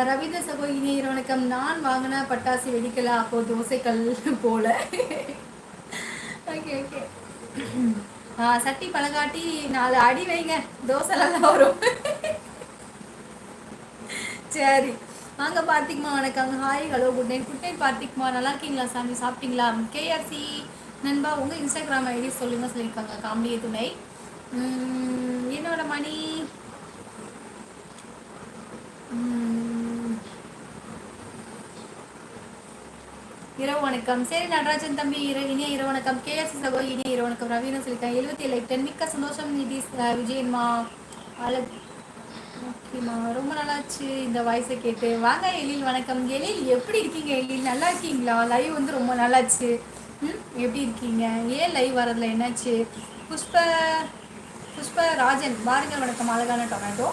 ரவீந்திர சகோதரி வணக்கம் நான் வாங்கின பட்டாசு வெடிக்கல அப்போ தோசைக்கல் போல. ஓகே ஓகே சட்டி பழங்காட்டி நாலு அடி வைங்க தோசைலாம் வரும். சரி. வாங்க பார்த்திக்மா வணக்கம் hi hello good night good night பார்த்திக்மா. நல்லா இருக்கீங்களா சாமி? சாப்பிட்டீங்களா? கேஆர்சி நண்பா உங்கள் இன்ஸ்டாகிராம் ஐடி சொல்லுங்க சொல்லியிருக்காங்க. காமெடிய துணை என்னோட மணி? இரவு வணக்கம். சரி நடராஜன் தம்பி இர இனிய இரவு வணக்கம். கேஎஸ் சகோ இனிய இரவு வணக்கம். ரவீனா சொல்லியிருக்காங்க. எழுபத்தி ஏழு டென் மிக்க சந்தோஷம் நிதி விஜயன்மா அழகு ஓகேம்மா. ரொம்ப நல்லாச்சு இந்த வாய்ஸை கேட்டு. வாங்க எழில் வணக்கம். எழில் எப்படி இருக்கீங்க எழில்? நல்லா இருக்கீங்களா? லைவ் வந்து ரொம்ப நல்லாச்சு ம் எப்படி இருக்கீங்க? ஏன் லைவ் வரதில்ல என்னாச்சு? புஷ்ப புஷ்ப ராஜன் பாருங்கள் வணக்கம். அழகான டொமேட்டோ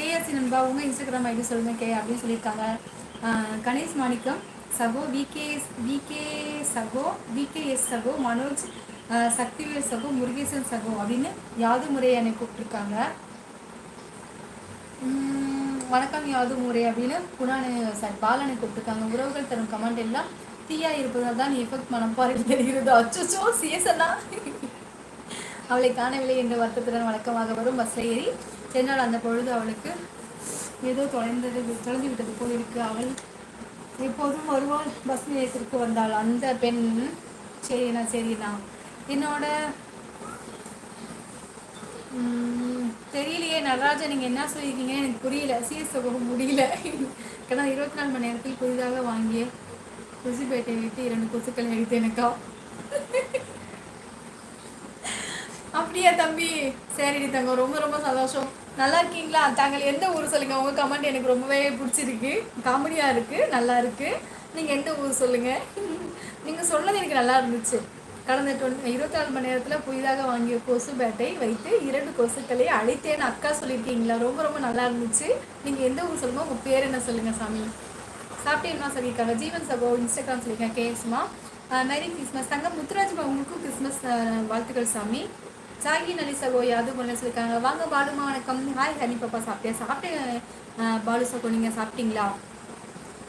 கேஎஸ்சி நண்பா உங்கள் இன்ஸ்டாகிராம் ஐடி சொல்லுங்கள் கே அப்படின்னு சொல்லியிருக்காங்க. கணேஷ் மாணிக்கம். சகோ விகே விகே சகோ விகேஎஸ் சகோ மனோஜ் சக்திவேல் சகோ முருகேசன் சகோ அப்படின்னு யாது முறையை என்னை கூப்பிட்டுருக்காங்க. வணக்கம் யாது முறை அப்படின்னு குணானு சார் பாலனை கூப்பிட்டுருக்காங்க. உறவுகள் தரும் கமெண்ட் எல்லாம் தீயா இருப்பதால் தான் எஃபெக்ட் மனப்பாறை தெரிகிறது. அச்சோ சீசனா அவளை காணவில்லை என்ற வருத்தத்துடன் வழக்கமாக வரும் பஸ்ஸில் ஏறி சென்றால் அந்த பொழுது அவளுக்கு ஏதோ தொலைந்தது தொலைந்து விட்டது போல் இருக்கு. அவள் இப்போதும் வருவாள் பஸ் நிலையத்திற்கு வந்தாள் அந்த பெண் சரிண்ணா சரிண்ணா என்னோட தெரியலையே நடராஜன் நீங்கள் என்ன சொல்லியிருக்கீங்கன்னு எனக்கு புரியல. சிஎஸ் போக முடியல. ஏன்னா இருபத்தி நாலு மணி நேரத்தில் புதிதாக வாங்கிய கொசுப்பேட்டையை விட்டு இரண்டு கொசுக்களை எடுத்து எனக்கா? அப்படியா தம்பி? சரி தங்க ரொம்ப ரொம்ப சந்தோஷம். நல்லா இருக்கீங்களா? தாங்கள் எந்த ஊர் சொல்லுங்க? உங்க கமெண்ட் எனக்கு ரொம்பவே பிடிச்சிருக்கு. காமெடியா இருக்கு நல்லா இருக்கு. நீங்க எந்த ஊர் சொல்லுங்க? நீங்க சொன்னது எனக்கு நல்லா இருந்துச்சு. கடந்த டொன் இருபத்தி நாலு மணி நேரத்தில் புதிதாக வாங்கிய கொசு பேட்டை வைத்து இரண்டு கொசுக்களை அழித்தேன்னு அக்கா சொல்லியிருக்கீங்களா? ரொம்ப ரொம்ப நல்லா இருந்துச்சு. நீங்கள் எந்த ஊர் சொல்லுங்கள் உங்கள் பேர் என்ன சொல்லுங்கள் சாமி? சாப்பிட்டேன்னா சொல்லியிருக்காங்க ஜீவன் சகோ இன்ஸ்டாகிராம் சொல்லியிருக்கேன். கேஎஸ்மா மேரி கிறிஸ்மஸ். தங்க முத்துராஜ் உங்களுக்கும் கிறிஸ்மஸ் வாழ்த்துக்கள் சாமி. சாகி நலி சகோ யாது பண்ண சொல்லியிருக்காங்க. வாங்க பாலுமா வணக்கம். ஹாய் ஹனி பாப்பா சாப்பிட்டேன் சாப்பிட்டேன் பாலு சகோ நீங்கள் சாப்பிட்டீங்களா?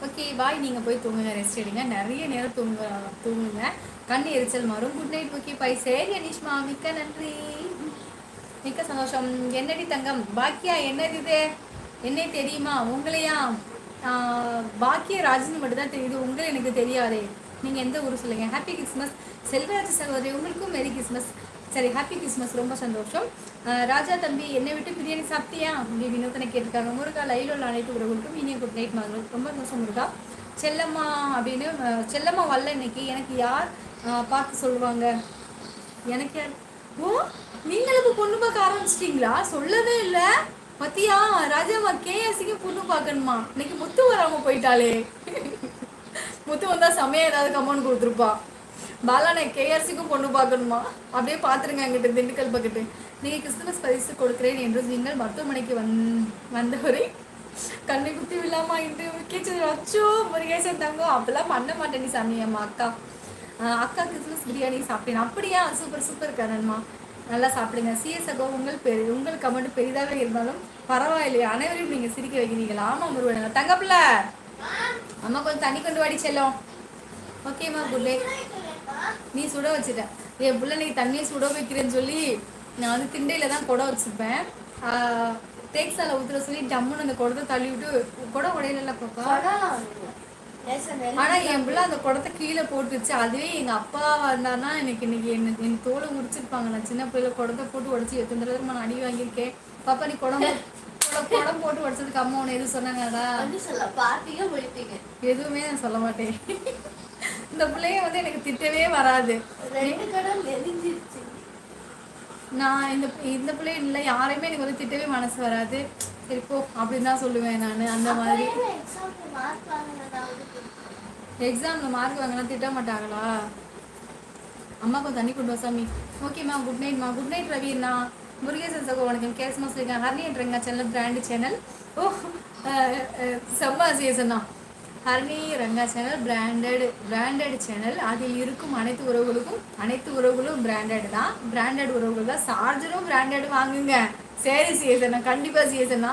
ஓகே பாய் நீங்கள் போய் தூங்குங்க ரெஸ்ட் எடுங்க. நிறைய நேரம் தூங்க தூங்குங்க. கண் எரிச்சல் மாறும். குட் நைட் ஓகே பை சரி அனிஷ்மா மிக்க நன்றி. மிக்க சந்தோஷம். என்னடி தங்கம்? பாக்கியா என்னது இது? என்னை தெரியுமா? உங்களையா? பாக்கிய ராஜன் மட்டும் தான் தெரியுது. உங்களை எனக்கு தெரியாதே. நீங்கள் எந்த ஊர் சொல்லுங்க? ஹாப்பி கிறிஸ்மஸ் செல்வராஜ் சகோதரி உங்களுக்கும் மெரி கிறிஸ்மஸ் சரி ஹாப்பி கிறிஸ்மஸ் ரொம்ப சந்தோஷம். ராஜா தம்பி என்னை விட்டு பிரியாணி சாப்பிட்டியா? அப்படி வினோதனை கேட்டிருக்காங்க முருகா லைவில் உள்ள அனைத்து உறவுகளுக்கும் இனிய குட் நைட் மாதிரி ரொம்ப சந்தோஷம் முருகா. செல்லம்மா அப்படின்னு செல்லம்மா வரல இன்னைக்கு. எனக்கு யார் பார்த்து சொல்லுவாங்க? எனக்கு யார்? ஓ நீங்களுக்கு பொண்ணு பார்க்க ஆரம்பிச்சிட்டிங்களா? சொல்லவே இல்லை. பத்தியா ராஜாமா கேஎஸ்சிக்கு பொண்ணு பார்க்கணுமா? இன்னைக்கு முத்து வராம போயிட்டாளே. முத்து வந்தா செமையா ஏதாவது கமெண்ட் கொடுத்துருப்பா. பாலானே கேஆர்சிக்கும் பொண்ணு பார்க்கணுமா? அப்படியே பார்த்துருங்க எங்கிட்ட திண்டுக்கல் பக்கத்து. நீங்கள் கிறிஸ்துமஸ் பரிசு கொடுக்குறேன் என்று நீங்கள் மருத்துவமனைக்கு வந் வந்தவரை கண்ணை குத்தி விழாமா இன்று கேச்சது அச்சோ முருகேசன் தங்கம் அப்பெல்லாம் பண்ண மாட்டேன் சாமி அம்மா அக்கா. அக்கா கிறிஸ்மஸ் பிரியாணி சாப்பிட்டேன். அப்படியா? சூப்பர் சூப்பர் கரண்மா நல்லா சாப்பிடுங்க. சிஎஸ் அகோ உங்கள் பெரு உங்கள் கமெண்ட் பெரிதாக இருந்தாலும் பரவாயில்லையே. அனைவரையும் நீங்கள் சிரிக்க வைக்கிறீங்களா? ஆமாம் முருகன். தங்கப்பில்ல அம்மா கொஞ்சம் தண்ணி கொண்டு வாடி செல்லும். ஓகேம்மா குட் நீ சுட வச்சுட்ட. என் பிள்ளை நீ தண்ணியை சுட வைக்கிறேன்னு சொல்லி நான் வந்து திண்டையில் தான் குடம் வச்சுப்பேன் தேக்ஸால ஊற்றுற சொல்லி டம்முன்னு அந்த குடத்தை தள்ளி விட்டு குடம் உடையில பாப்பா? ஆனா என் பிள்ளை அந்த குடத்தை கீழே போட்டுச்சு அதுவே எங்க அப்பா வந்தானா எனக்கு இன்னைக்கு என்ன என் தோலை முடிச்சிருப்பாங்க நான் சின்ன பிள்ளைல குடத்தை போட்டு உடச்சி எத்தனை தடவை நான் அடி வாங்கியிருக்கேன். பாப்பா நீ குடம் குடம் போட்டு உடச்சதுக்கு அம்மா உன்னை எதுவும் சொன்னாங்கடா? எதுவுமே நான் சொல்ல மாட்டேன். இந்த பிள்ளைய வந்து எனக்கு திட்டவே வராது. நான் இந்த இந்த பிள்ளை இல்லை யாரையுமே எனக்கு வந்து திட்டவே மனசு வராது. சரி போ அப்படின்னு தான் சொல்லுவேன் நான் அந்த மாதிரி. எக்ஸாமில் மார்க் வாங்கினா திட்ட மாட்டாங்களா? அம்மாவுக்கு தண்ணி கொண்டு வா சாமி ஓகேம்மா குட் நைட்மா குட் நைட் ரவிண்ணா முருகேசன் சகோ வணக்கம். கேஸ்மாஸ் இருக்கேன் ஹர்னி ரங்கா சேனல் பிராண்டு சேனல் ஓ செம்ம அசியசண்ணா ஹர்னி ரங்கா சேனல் பிராண்டட் பிராண்டட் சேனல். அதில் இருக்கும் அனைத்து உறவுகளுக்கும் அனைத்து உறவுகளும் பிராண்டட் தான். பிராண்டட் உறவுகள் தான். சார்ஜரும் பிராண்டட் வாங்குங்க. சரி சிஎஸ்ண்ணா கண்டிப்பாக சிஎஸ்ண்ணா